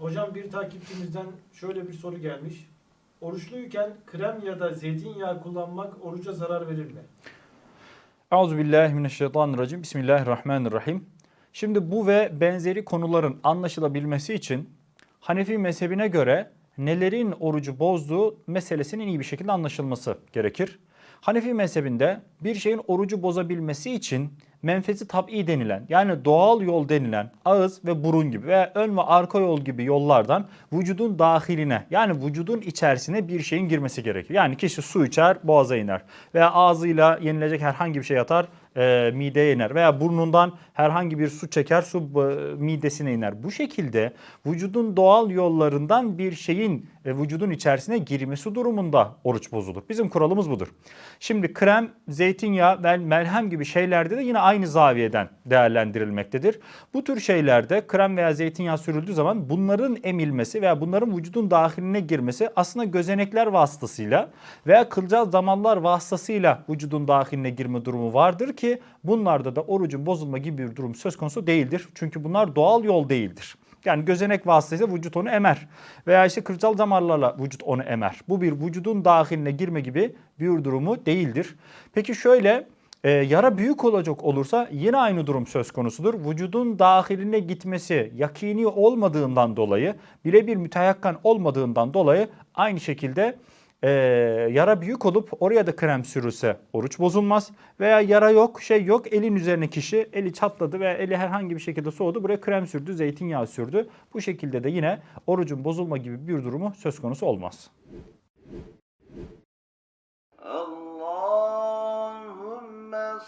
Hocam bir takipçimizden şöyle bir soru gelmiş. Oruçluyken krem ya da zeytinyağı kullanmak oruca zarar verir mi? Euzubillahimineşşeytanirracim. Bismillahirrahmanirrahim. Şimdi bu ve benzeri konuların anlaşılabilmesi için Hanefi mezhebine göre nelerin orucu bozduğu meselesinin iyi bir şekilde anlaşılması gerekir. Hanefi mezhebinde bir şeyin orucu bozabilmesi için menfezi tab'i denilen yani doğal yol denilen ağız ve burun gibi veya ön ve arka yol gibi yollardan vücudun dahiline yani vücudun içerisine bir şeyin girmesi gerekir. Yani kişi su içer boğaza iner veya ağzıyla yenilecek herhangi bir şey atar e, mideye iner veya burnundan herhangi bir su çeker su e, midesine iner. Bu şekilde vücudun doğal yollarından bir şeyin e, vücudun içerisine girmesi durumunda oruç bozulur. Bizim kuralımız budur. Şimdi krem, zeytinyağı ve melhem gibi şeylerde de yine aynı zaviyeden değerlendirilmektedir. Bu tür şeylerde krem veya zeytinyağı sürüldüğü zaman bunların emilmesi veya bunların vücudun dahiline girmesi aslında gözenekler vasıtasıyla veya kılcal damarlar vasıtasıyla vücudun dahiline girme durumu vardır bunlarda da orucun bozulma gibi bir durum söz konusu değildir. Çünkü bunlar doğal yol değildir. Yani gözenek vasıtasıyla vücut onu emer. Veya işte kılcal damarlarla vücut onu emer. Bu bir vücudun dahiline girme gibi bir durumu değildir. Peki şöyle e, yara büyük olacak olursa yine aynı durum söz konusudur. Vücudun dahiline gitmesi yakini olmadığından dolayı birebir müteyakkan olmadığından dolayı aynı şekilde e, yara büyük olup oraya da krem sürülse oruç bozulmaz. Veya yara yok, şey yok, elin üzerine kişi eli çatladı veya eli herhangi bir şekilde soğudu. Buraya krem sürdü, zeytinyağı sürdü. Bu şekilde de yine orucun bozulma gibi bir durumu söz konusu olmaz. Allahümme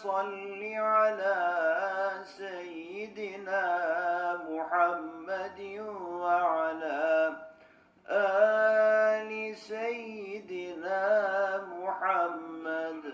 salli ala seyyidina Muhammedin ve ala سيدنا محمد.